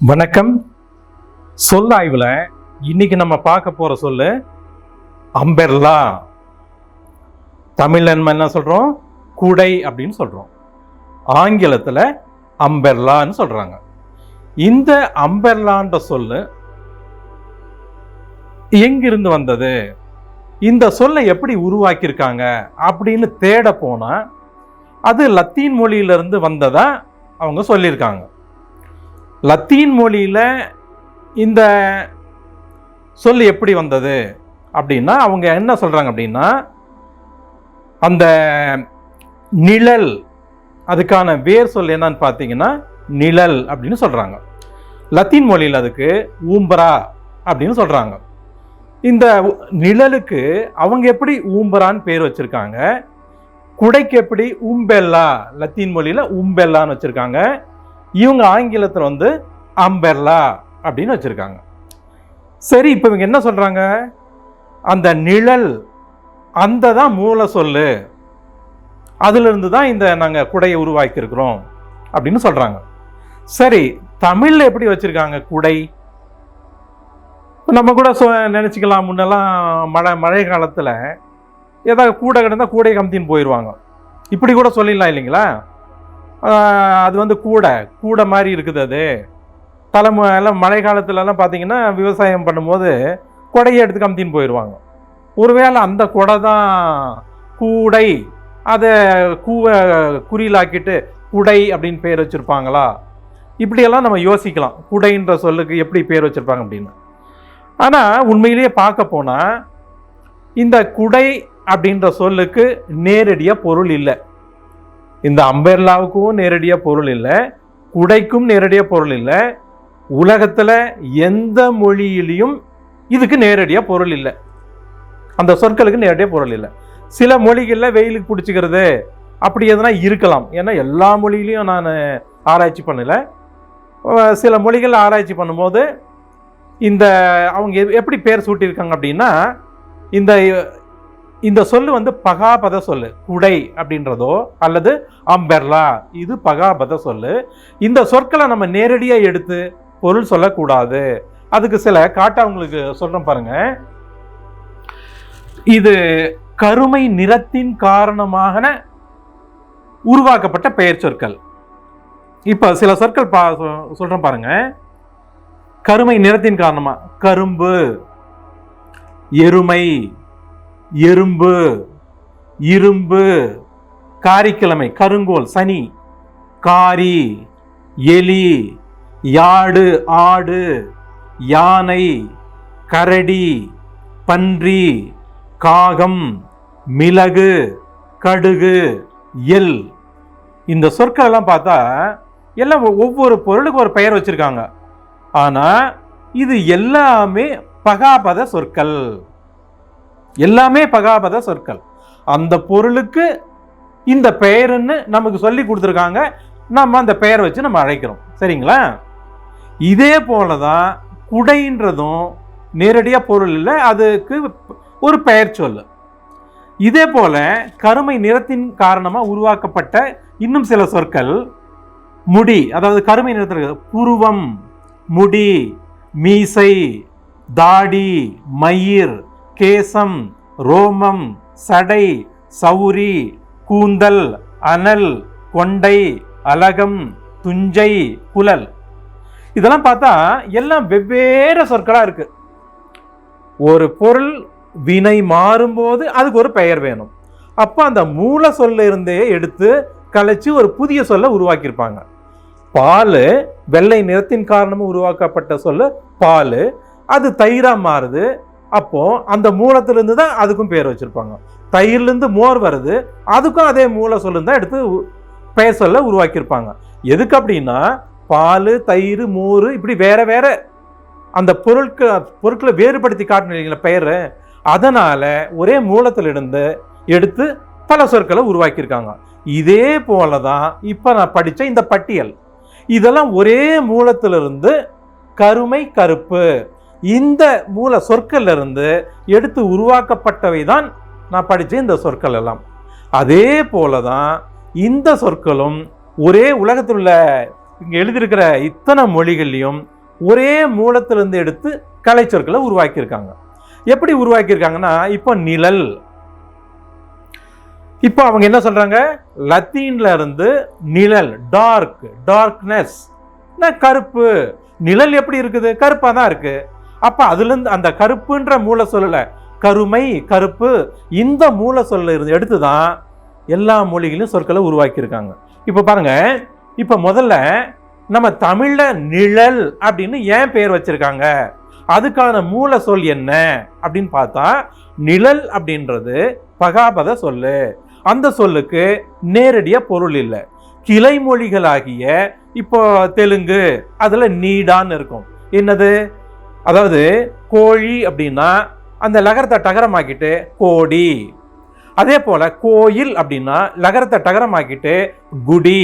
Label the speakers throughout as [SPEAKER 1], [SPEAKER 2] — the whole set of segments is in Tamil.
[SPEAKER 1] வணக்கம். சொல் ஆய்வில் இன்னைக்கு நம்ம பார்க்க போகிற சொல்லு அம்பெர்லா. தமிழ் நம்ம என்ன சொல்கிறோம் குடை அப்படின்னு சொல்கிறோம் ஆங்கிலத்தில் அம்பெர்லான்னு சொல்கிறாங்க இந்த அம்பெர்லான்ற சொல்லு எங்கிருந்து வந்தது? இந்த சொல்லை எப்படி உருவாக்கியிருக்காங்க? அப்படின்னு தேட போனால் அது லத்தீன் மொழியிலிருந்து வந்ததாக அவங்க சொல்லியிருக்காங்க. லத்தீன் மொழியில் இந்த சொல் எப்படி வந்தது அப்படின்னா அவங்க என்ன சொல்கிறாங்க அப்படின்னா அந்த நிழல் அதுக்கான வேர் சொல் என்னன்னு பார்த்தீங்கன்னா நிழல் அப்படின்னு சொல்கிறாங்க லத்தீன் மொழியில் அதுக்கு ஊம்பரா அப்படின்னு சொல்கிறாங்க இந்த நிழலுக்கு அவங்க எப்படி ஊம்பரான்னு பேர் வச்சுருக்காங்க? குடைக்கு எப்படி உம்பெல்லா லத்தீன் மொழியில் உம்பெல்லான்னு வச்சுருக்காங்க. இவங்க ஆங்கிலத்தில் வந்து அம்பெர்லா அப்படின்னு வச்சுருக்காங்க. சரி இப்போ இவங்க என்ன சொல்கிறாங்க அந்த நிழல் அந்த தான் மூல சொல்லு. அதிலிருந்து தான் இந்த நாங்கள் குடையை உருவாக்கியிருக்கிறோம் அப்படின்னு சொல்கிறாங்க சரி தமிழில் எப்படி வச்சுருக்காங்க குடை? நம்ம கூட சொ நினச்சிக்கலாம் முன்னெல்லாம் மழை மழை காலத்தில் ஏதாவது கூடை கிடந்தால் கூடை கம்தின்னு போயிடுவாங்க இப்படி கூட சொல்லிடலாம் இல்லைங்களா? அது வந்து கூடை கூடை மாதிரி இருக்குது அது. தலைமு எல்லாம் மழை காலத்துலலாம் பார்த்தீங்கன்னா விவசாயம் பண்ணும்போது கொடையை எடுத்து கமுத்தின்னு போயிடுவாங்க ஒருவேளை அந்த கொடை தான் கூடை அதை கூவை குறியிலாக்கிட்டு குடை அப்படின்னு பேர் வச்சுருப்பாங்களா? இப்படியெல்லாம் நம்ம யோசிக்கலாம். குடைன்ற சொல்லுக்கு எப்படி பேர் வச்சுருப்பாங்க அப்படின்னு. ஆனால் உண்மையிலேயே பார்க்க போனால் இந்த குடை அப்படின்ற சொல்லுக்கு நேரடியாக பொருள் இல்லை. இந்த அம்பேர்லாவுக்கும் நேரடியாக பொருள் இல்லை குடைக்கும் நேரடியாக பொருள் இல்லை உலகத்தில் எந்த மொழியிலையும் இதுக்கு நேரடியாக பொருள் இல்லை. அந்த சொற்களுக்கு நேரடியாக பொருள் இல்லை. சில மொழிகளில் வெயிலுக்கு பிடிச்சிக்கிறது அப்படி எதுனா இருக்கலாம். ஏன்னா எல்லா மொழியிலையும் நான் ஆராய்ச்சி பண்ணலை. சில மொழிகள் ஆராய்ச்சி பண்ணும்போது இந்த அவங்க எப்படி பேர் சூட்டியிருக்காங்க அப்படின்னா இந்த இந்த சொல்லு வந்து பகாபத சொல்லு. குடை அப்படின்றதோ அல்லது அம்பெர்லா. இது பகாபத சொல்லு. இந்த சொற்களை நம்ம நேரடியாக எடுத்து பொருள் சொல்லக்கூடாது. அதுக்கு சில காட்டா உங்களுக்கு சொல்றேன் பாருங்க. இது கருமை நிறத்தின் காரணமாக உருவாக்கப்பட்ட பெயர் சொற்கள். இப்போ சில சொற்கள் பா சொ- பாருங்க. கருமை நிறத்தின் காரணமாக கரும்பு எருமை எறும்பு இரும்பு காரிக்கிழமை கருங்கோல் சனி காரி எலி யாடு ஆடு யானை கரடி பன்றி காகம் மிளகு கடுகு எல் இந்த சொற்கள் எல்லாம் பார்த்தா எல்லாம் ஒவ்வொரு பொருளுக்கு ஒரு பெயர் வச்சிருக்காங்க. ஆனால் இது எல்லாமே பகாபத சொற்கள். எல்லாமே பகாபத சொற்கள். அந்த பொருளுக்கு இந்த பெயருன்னு நமக்கு சொல்லி கொடுத்துருக்காங்க. நம்ம அந்த பெயர் வச்சு நம்ம அழைக்கிறோம். சரிங்களா? இதே போல தான் குடைன்றதும் நேரடியாக பொருள் இல்லை. அதுக்கு ஒரு பெயர் சொல்லு. இதே போல கருமை நிறத்தின் காரணமாக உருவாக்கப்பட்ட இன்னும் சில சொற்கள். முடி அதாவது கருமை நிறத்தில் புருவம் முடி மீசை தாடி மயிர் கேசம் ரோமம் சடை சௌரி கூந்தல் அனல் கொண்டை அலகம் துஞ்சை குழல். இதெல்லாம் பார்த்தா எல்லாம் வெவ்வேறு சொற்களாக இருக்கு. ஒரு பொருள் வினை மாறும்போது அதுக்கு ஒரு பெயர் வேணும். அப்போ அந்த மூல சொல்ல இருந்தே எடுத்து கலைச்சு ஒரு புதிய சொல்லை உருவாக்கியிருப்பாங்க. பால் வெள்ளை நிறத்தின் காரணமாக உருவாக்கப்பட்ட சொல்ல. பால் அது தயிராக மாறுது. அப்போது அந்த மூலத்திலேருந்து தான் அதுக்கும் பேர் வச்சுருப்பாங்க. தயிர்லேருந்து மோர் வருது அதுக்கும் அதே மூல சொல்லுன்னு தான் எடுத்து பெயர் சொல்ல உருவாக்கியிருப்பாங்க. எதுக்கு அப்படின்னா பால் தயிர் மோர் இப்படி வேற வேற அந்த பொருட்கள் பொருட்களை வேறுபடுத்தி காட்டணும் இல்லைங்களா பெயர்? அதனால் ஒரே மூலத்திலிருந்து எடுத்து பல சொற்களை உருவாக்கியிருக்காங்க. இதே போல தான் இப்போ நான் படித்த இந்த பட்டியல். இதெல்லாம் ஒரே மூலத்திலிருந்து கருமை கருப்பு இந்த மூல சொற்கள்ல இருந்து எடுத்து உருவாக்கப்பட்டவை தான் நான் படித்த இந்த சொற்கள் எல்லாம். அதே போல தான் இந்த சொற்களும் ஒரே உலகத்தில் உள்ள இங்கே எழுதியிருக்கிற இத்தனை மொழிகள்லையும் ஒரே மூலத்திலிருந்து எடுத்து கலை சொற்களை உருவாக்கியிருக்காங்க. எப்படி உருவாக்கியிருக்காங்கன்னா இப்போ நிழல். இப்போ அவங்க என்ன சொல்கிறாங்க லத்தீன்ல இருந்து நிழல் டார்க் டார்க்னஸ் கருப்பு? நிழல் எப்படி இருக்குது? கருப்பாக தான் இருக்குது அப்போ அதுலேருந்து அந்த கருப்புன்ற மூல சொல்லலை. கருமை கருப்பு இந்த மூல சொல்ல இருந்து எடுத்து தான் எல்லா மொழிகளையும் சொற்களை உருவாக்கியிருக்காங்க. இப்போ பாருங்க இப்போ முதல்ல நம்ம தமிழில் நிழல் அப்படின்னு ஏன் பெயர் வச்சுருக்காங்க? அதுக்கான மூல சொல் என்ன அப்படின்னு பார்த்தா நிழல் அப்படின்றது பகாபத சொல்லு. அந்த சொல்லுக்கு நேரடியாக பொருள் இல்லை. கிளை மொழிகளாகிய இப்போ தெலுங்கு அதில் நீடான்னு இருக்கும். என்னது? அதாவது கோழி அப்படின்னா அந்த லகரத்தை டகரமாக்கிட்டு கோடி. அதே போல கோயில் அப்படின்னா லகரத்தை டகரமாக்கிட்டு குடி.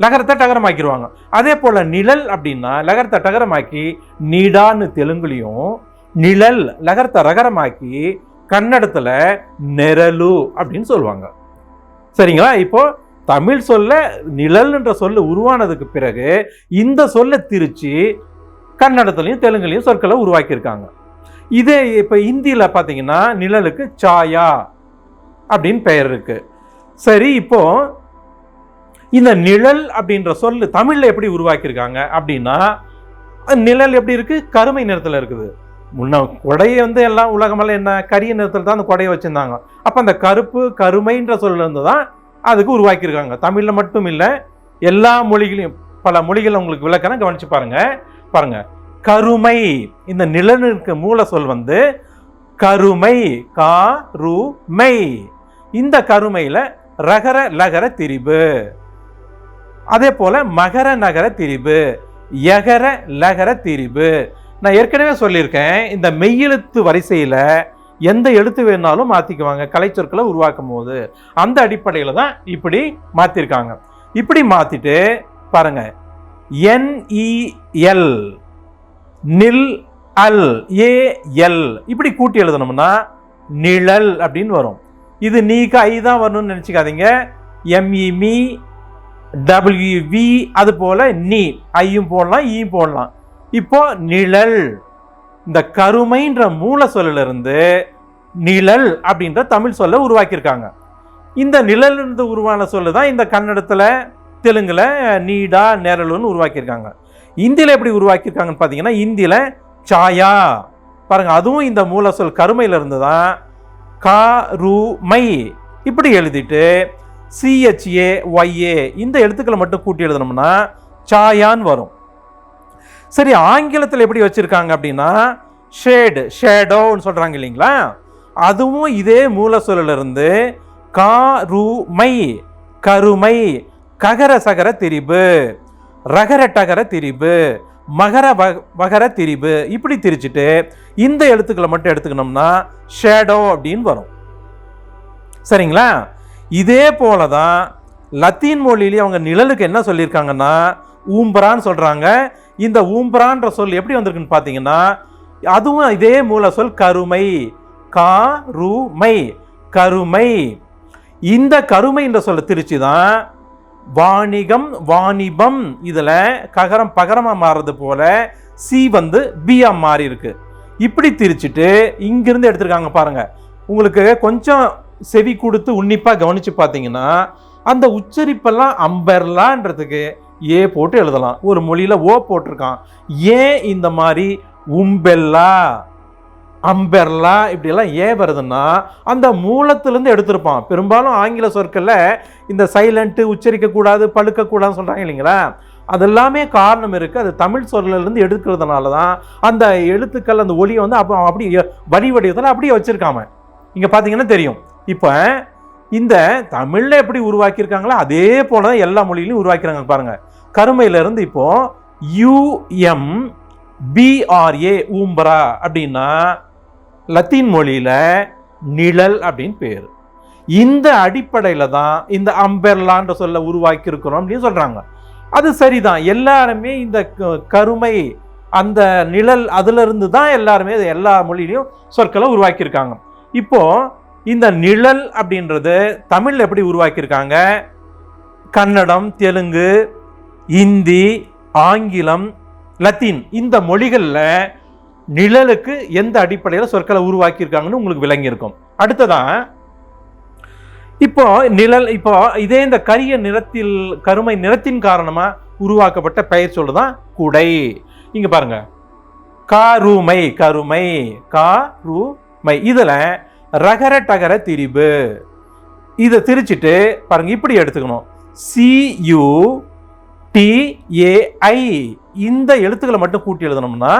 [SPEAKER 1] லகரத்தை டகரமாக்கிடுவாங்க அதே போல நிழல் அப்படின்னா லகரத்தை டகரமாக்கி நீடான்னு தெலுங்குலையும் நிழல் லகரத்தை ரகரமாக்கி கன்னடத்தில் நெரலு அப்படின்னு சொல்லுவாங்க. சரிங்களா? இப்போ தமிழ் சொல்ல நிழல்ன்ற சொல்ல உருவானதுக்கு பிறகு இந்த சொல்ல திரிச்சு கன்னடத்துலையும் தெலுங்குலையும் சொற்களை உருவாக்கியிருக்காங்க. இதே இப்போ இந்தியில் பார்த்தீங்கன்னா நிழலுக்கு சாயா அப்படின்னு பெயர் இருக்குது சரி இப்போ இந்த நிழல் அப்படின்ற சொல்லு தமிழில் எப்படி உருவாக்கியிருக்காங்க அப்படின்னா நிழல் எப்படி இருக்குது கருமை நிறத்தில் இருக்குது. முன்ன கொடையை வந்து எல்லாம் உலகமெல்லாம் என்ன? கரிய நிறத்தில் தான் அந்த கொடையை வச்சுருந்தாங்க. அப்போ அந்த கருப்பு கருமைன்ற சொல்லிருந்து தான் அதுக்கு உருவாக்கியிருக்காங்க. தமிழில் மட்டும் இல்லை எல்லா மொழிகளையும் பல மொழிகள் உங்களுக்கு விளக்கணும் கவனித்து பாருங்கள் பாருங்க கருமை. இந்த நிலனுக்கு மூல சொல் வந்து கருமை கா ரு மை இந்த கருமையில் ரகர லகர திரிபு. அதே போல் மகர நகர திரிபு எகர லகர திரிபு. நான் ஏற்கனவே சொல்லியிருக்கேன் இந்த மெய்யெழுத்து வரிசையில் எந்த எழுத்து வேணாலும் மாற்றிக்குவாங்க கலைச்சொற்களை உருவாக்கும் போது அந்த அடிப்படையில் தான் இப்படி மாற்றிருக்காங்க இப்படி மாற்றிட்டு பாருங்கள் என்இஎல் நில் அல் ஏஎல் இப்படி கூட்டி எழுதணும்னா நிழல் அப்படின்னு வரும். இது நீக்கு ஐ தான் வரணும்னு நினச்சிக்காதீங்க. எம்இமி டபிள்யூவி அது போல் நீ. ஐயும் போடலாம் ஈயும் போடலாம். இப்போ நிழல். இந்த கருமைன்ற மூல சொல்லிலிருந்து நிழல் அப்படின்ற தமிழ் சொல்ல உருவாக்கியிருக்காங்க. இந்த நிழல் இருந்து உருவான சொல்லு தான் இந்த கன்னடத்தில் தெலுங்கில் நீடா நேரலுன்னு உருவாக்கியிருக்காங்க. இந்தியில் எப்படி உருவாக்கியிருக்காங்கன்னு பார்த்தீங்கன்னா இந்தியில் சாயா. பாருங்கள் அதுவும் இந்த மூல சொல் தான் கா ரு மை இப்படி எழுதிட்டு சிஹெச்ஏ ஒய்ஏ இந்த எழுத்துக்களை மட்டும் கூட்டி எழுதணும்னா சாயான்னு வரும். சரி ஆங்கிலத்தில் எப்படி வச்சுருக்காங்க அப்படின்னா ஷேடு ஷேடோன்னு சொல்கிறாங்க இல்லைங்களா? அதுவும் இதே மூல சொல்லிலிருந்து கா கருமை ககர சகர திரிபு. ரகர டகர திரிபு. மகர வகர திரிபு. இப்படி திரிச்சிட்டு இந்த எழுத்துக்களை மட்டும் எடுத்துக்கணும்னா ஷேடோ அப்படின்னு வரும். சரிங்களா? இதே போல தான் லத்தீன் மொழியிலேயே அவங்க நிழலுக்கு என்ன சொல்லியிருக்காங்கன்னா ஊம்பரான்னு சொல்கிறாங்க இந்த ஊம்பரான்ற சொல் எப்படி வந்திருக்குன்னு பார்த்தீங்கன்னா அதுவும் இதே மூல சொல் கருமை காருமை கருமை. இந்த கருமைன்ற சொல்ல திருச்சி தான் வாணிகம் வாணிபம். இதில் ககரம் பகரமாக மாறுறது போல சி வந்து பியா மாறி இருக்கு. இப்படி திரிச்சிட்டு இங்கிருந்து எடுத்திருக்காங்க பாருங்க. உங்களுக்கு கொஞ்சம் செவி கொடுத்து உன்னிப்பாக கவனித்து பார்த்தீங்கன்னா அந்த உச்சரிப்பெல்லாம் அம்பர்லான்றதுக்கு ஏ போட்டு எழுதலாம். ஒரு மொழியில் ஓ போட்டிருக்கான். ஏன் இந்த மாதிரி? உம்பெல்லா. அம்பெர்லா இப்படியெல்லாம் ஏன் வருதுன்னா அந்த மூலத்திலேருந்து எடுத்திருப்பான். பெரும்பாலும் ஆங்கில சொற்களில் இந்த சைலண்ட்டு உச்சரிக்கக்கூடாது பழுக்கக்கூடாதுன்னு சொல்கிறாங்க இல்லைங்களா? அதெல்லாமே காரணம் இருக்குது அது தமிழ் சொல்லிலிருந்து எடுக்கிறதுனால தான் அந்த எழுத்துக்கள் அந்த ஒலியை வந்து அப்போ அப்படி வடி வடிவத்தில் அப்படியே வச்சுருக்காம. இங்கே பார்த்தீங்கன்னா தெரியும். இப்போ இந்த தமிழில் எப்படி உருவாக்கியிருக்காங்களோ அதே போல தான் எல்லா மொழியிலையும் உருவாக்கிறாங்க பாருங்கள் கருமையிலேருந்து இப்போது யூஎம் பிஆர்ஏ ஊம்பரா அப்படின்னா லத்தீன் மொழியில் நிழல் அப்படின்னு பேர். இந்த அடிப்படையில் தான் இந்த அம்பெர்லான்ற சொல்ல உருவாக்கி இருக்கிறோம் அப்படின்னு சொல்கிறாங்க அது சரிதான். எல்லாருமே இந்த க- கருமை அந்த நிழல் அதிலிருந்து தான் எல்லாருமே எல்லா மொழியிலையும் சொற்களை உருவாக்கியிருக்காங்க. இப்போ இந்த நிழல் அப்படின்றது தமிழ் எப்படி உருவாக்கியிருக்காங்க? கன்னடம் தெலுங்கு இந்தி ஆங்கிலம் லத்தீன் இந்த மொழிகளில் நிழலுக்கு எந்த அடிப்படையில் சொற்களை உருவாக்கியிருக்காங்கன்னு உங்களுக்கு விளங்கியிருக்கும். அடுத்ததான் இப்போ நிழல் இப்போ இதே இந்த கரிய நிறத்தில் கருமை நிறத்தின் காரணமாக உருவாக்கப்பட்ட பெயர் சொல்லுதான் குடை. இங்கே பாருங்க. காருமை கருமை காருமை. இதில் ரகர டகர திரிபு. இதை திரிச்சிட்டு பாருங்க இப்படி எடுத்துக்கணும். சியூ டிஏஐ இந்த எழுத்துக்களை மட்டும் கூட்டி எழுதணும்னா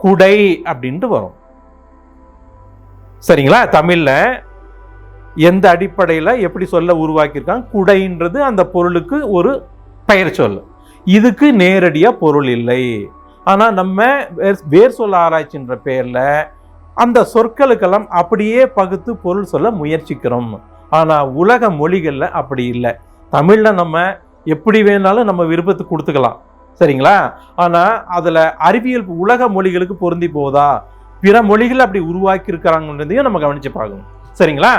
[SPEAKER 1] குடை அப்படின்ட்டு வரும். சரிங்களா? தமிழில் எந்த அடிப்படையில் எப்படி சொல்ல உருவாக்கியிருக்காங்க? குடைன்றது அந்த பொருளுக்கு ஒரு பெயர் சொல். இதுக்கு நேரடியாக பொருள் இல்லை. ஆனால் நம்ம வேர்- வேர் சொல்ல ஆராய்ச்சின்ற பேரில் அந்த சொற்களுக்கெல்லாம் அப்படியே பகுத்து பொருள் சொல்ல முயற்சிக்கிறோம். ஆனால் உலக மொழிகளில் அப்படி இல்லை. தமிழில் நம்ம எப்படி வேணாலும் நம்ம விருப்பத்துக்கு கொடுத்துக்கலாம். சரிங்களா? ஆனால் அதில் அறிவியல் உலக மொழிகளுக்கு பொருந்தி போதா? பிற மொழிகள் அப்படி உருவாக்கி இருக்கிறாங்கன்றதையும் நம்ம கவனித்து பார்க்கணும். சரிங்களா?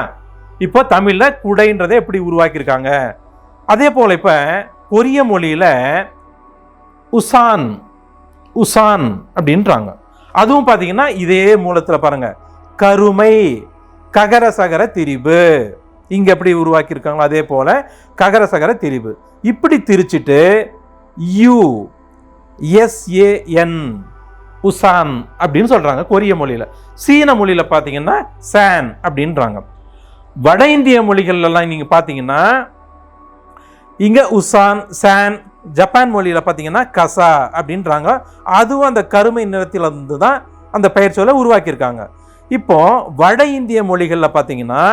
[SPEAKER 1] இப்போ தமிழில் குடைன்றதை எப்படி உருவாக்கியிருக்காங்க? அதே போல் இப்போ கொரிய மொழியில் உசான் உசான் அப்படின்றாங்க. அதுவும் பார்த்தீங்கன்னா இதே மூலத்தில் பாருங்கள் கருமை ககர சகர திரிபு. இங்கே எப்படி உருவாக்கியிருக்காங்களோ அதே போல் ககர சகர திரிபு. இப்படி திரிச்சிட்டு யூ எஸ்ஏஎன் உசான் அப்படின்னு சொல்கிறாங்க கொரிய மொழியில். சீன மொழியில் பார்த்தீங்கன்னா சான் அப்படின்றாங்க. வட இந்திய மொழிகள்லாம் நீங்கள் பார்த்தீங்கன்னா இங்கே உசான் சான் ஜப்பான் மொழியில் பார்த்தீங்கன்னா கசா அப்படின்றாங்க. அதுவும் அந்த கருமை நிறத்தில் இருந்து தான் அந்த பெயர் சொல்ல உருவாக்கியிருக்காங்க. இப்போ வட இந்திய மொழிகளில் பார்த்தீங்கன்னா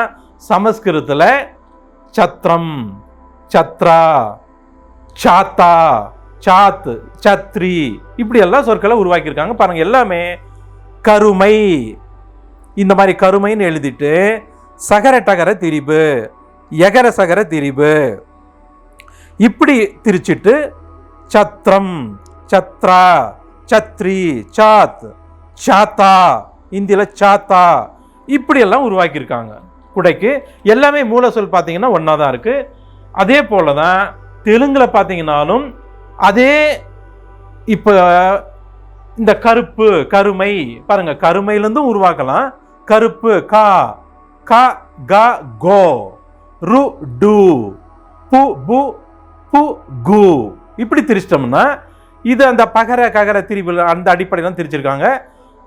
[SPEAKER 1] சமஸ்கிருதத்தில் சத்ரம் சத்ரா சாத்தா சாத்து சத்ரி இப்படி எல்லாம் சொற்களை உருவாக்கியிருக்காங்க. பாருங்க எல்லாமே கருமை. இந்த மாதிரி கருமைன்னு எழுதிட்டு சகர டகர திரிபு எகர சகர திரிபு. இப்படி திரிச்சிட்டு சத்ரம் சத்ரா சத்ரி சாத் சாத்தா இந்தியில் சாத்தா இப்படியெல்லாம் உருவாக்கியிருக்காங்க. குடைக்கு எல்லாமே மூல சொல் பார்த்தீங்கன்னா ஒன்றா தான் இருக்குது அதே போல தான் தெலுங்கில் பார்த்தீங்கன்னாலும் அதே இப்போ இந்த கருப்பு கருமை பாருங்க கருமையிலேருந்தும் உருவாக்கலாம். கருப்பு கா கா க கோ ரு டு பு பு பு கு. இப்படி திரிச்சிட்டோம்னா இது அந்த பகர ககர திரிவு அந்த அடிப்படையில் தான் திரிச்சிருக்காங்க.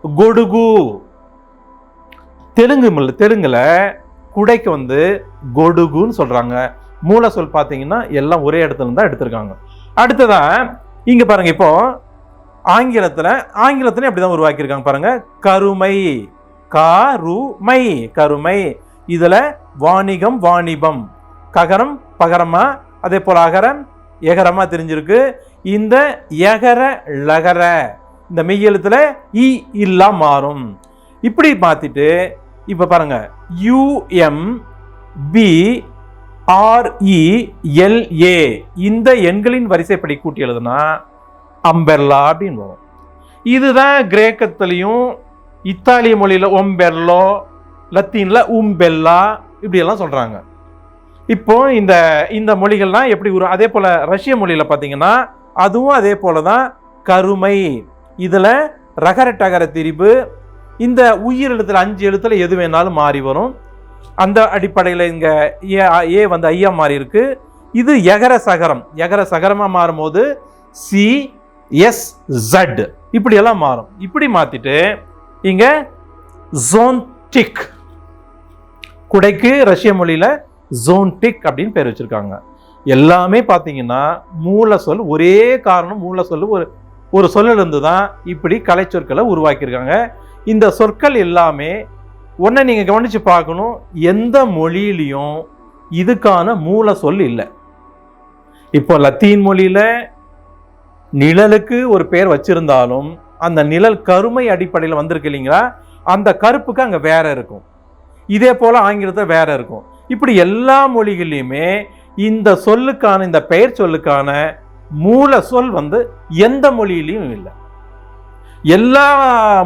[SPEAKER 1] கொடுகு. தெலுங்கு தெலுங்கில் குடைக்கு வந்து கொடுகுன்னு சொல்கிறாங்க மூல சொல் பார்த்தீங்கன்னா எல்லாம் ஒரே இடத்துல தான் எடுத்திருக்காங்க. அடுத்ததா இங்கே பாருங்க இப்போ ஆங்கிலத்துல அப்படி தான் உருவாக்கியிருக்காங்க பாருங்க. கருமை காருமை கருமை. இதில் வாணிகம் வாணிபம். ககரம் பகரமா அதே போல் அகரம் எகரமாக தெரிஞ்சிருக்கு. இந்த எகர லகர இந்த மெய்யெழுத்தில் இ இல்லா மாறும். இப்படி பார்த்துட்டு இப்போ பாருங்க யூஎம் பி ஆர்இஎல்ஏ இந்த எண்களின் வரிசைப்படி கூட்டி எழுதுனா அம்பெர்லா அப்படின்னு வரும். இதுதான் கிரேக்கத்துலேயும் இத்தாலிய மொழியில் ஒம்பெர்லோ லத்தீனில் உம்பெல்லா இப்படியெல்லாம் சொல்கிறாங்க இப்போ இந்த இந்த மொழிகள்லாம் எப்படி உரு அதே போல் ரஷ்ய மொழியில் பார்த்தீங்கன்னா அதுவும் அதே போல தான் கருமை. இதில் ரகர டகர திரிபு இந்த உயிர் எழுத்துல அஞ்சு எழுத்துல எது வேணாலும் மாறி வரும். அந்த அடிப்படையில் இங்கே ஏ ஏ வந்து ஐயா மாறி இருக்கு. இது எகர சகரம். எகர சகரமாக மாறும்போது சி எஸ் ஜட் இப்படியெல்லாம் மாறும். இப்படி மாற்றிட்டு இங்கே ஜோன்டிக் குடைக்கு ரஷ்ய மொழியில் ஜோன்டிக் அப்படின்னு பேர் வச்சிருக்காங்க. எல்லாமே பார்த்தீங்கன்னா மூல சொல் ஒரே காரணம் மூல சொல் ஒரு ஒரு சொல்லிலிருந்து தான் இப்படி கலைச்சொற்களை உருவாக்கியிருக்காங்க. இந்த சொற்கள் எல்லாமே உடனே நீங்கள் கவனித்து பார்க்கணும் எந்த மொழியிலையும் இதுக்கான மூல சொல் இல்லை. இப்போ லத்தீன் மொழியில் நிழலுக்கு ஒரு பேர் வச்சிருந்தாலும் அந்த நிழல் கருமை அடிப்படையில் வந்திருக்கு இல்லைங்களா? அந்த கருப்புக்கு அங்கே வேற இருக்கும். இதே போல் ஆங்கிலத்தில் வேற இருக்கும். இப்படி எல்லா மொழிகள்லையுமே இந்த சொல்லுக்கான இந்த பெயர் சொல்லுக்கான மூல சொல் வந்து எந்த மொழியிலையும் இல்லை. எல்லா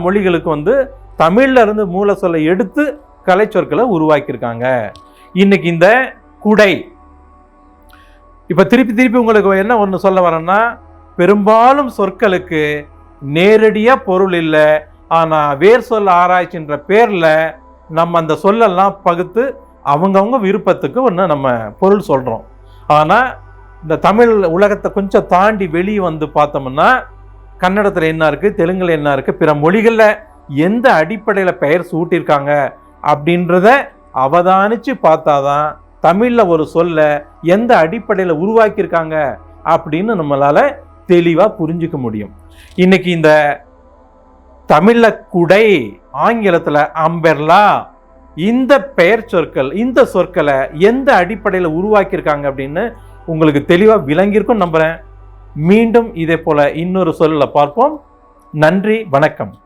[SPEAKER 1] மொழிகளுக்கும் வந்து தமிழ்ல இருந்து மூல சொல்லை எடுத்து கலை சொற்களை உருவாக்கியிருக்காங்க. இன்னைக்கு இந்த குடை. இப்போ திருப்பி திருப்பி உங்களுக்கு என்ன ஒன்று சொல்ல வரேன்னா பெரும்பாலும் சொற்களுக்கு நேரடியாக பொருள் இல்லை. ஆனால் வேர் சொல் ஆராய்ச்சின்ற பேரில் நம்ம அந்த சொல்லெல்லாம் பகுத்து அவங்கவுங்க விருப்பத்துக்கு ஒன்று நம்ம பொருள் சொல்கிறோம் ஆனால் இந்த தமிழ் உலகத்தை கொஞ்சம் தாண்டி வெளியே வந்து பார்த்தோம்னா கன்னடத்தில் என்ன இருக்குது தெலுங்கில் என்ன இருக்குது பிற மொழிகளில் எந்த அடிப்படையில் பெயர் சூட்டியிருக்காங்க அப்படின்றத அவதானித்து பார்த்தா தான் தமிழில் ஒரு சொல்ல எந்த அடிப்படையில் உருவாக்கியிருக்காங்க அப்படின்னு நம்மளால் தெளிவாக புரிஞ்சுக்க முடியும். இன்னைக்கு இந்த தமிழில் குடை ஆங்கிலத்தில் அம்பெர்லா இந்த பெயர் சொற்கள் இந்த சொற்களை எந்த அடிப்படையில் உருவாக்கியிருக்காங்க அப்படின்னு உங்களுக்கு தெளிவாக விளங்கியிருக்கும் நம்புகிறேன் மீண்டும் இதே போல் இன்னொரு சொல்லில் பார்ப்போம். நன்றி வணக்கம்.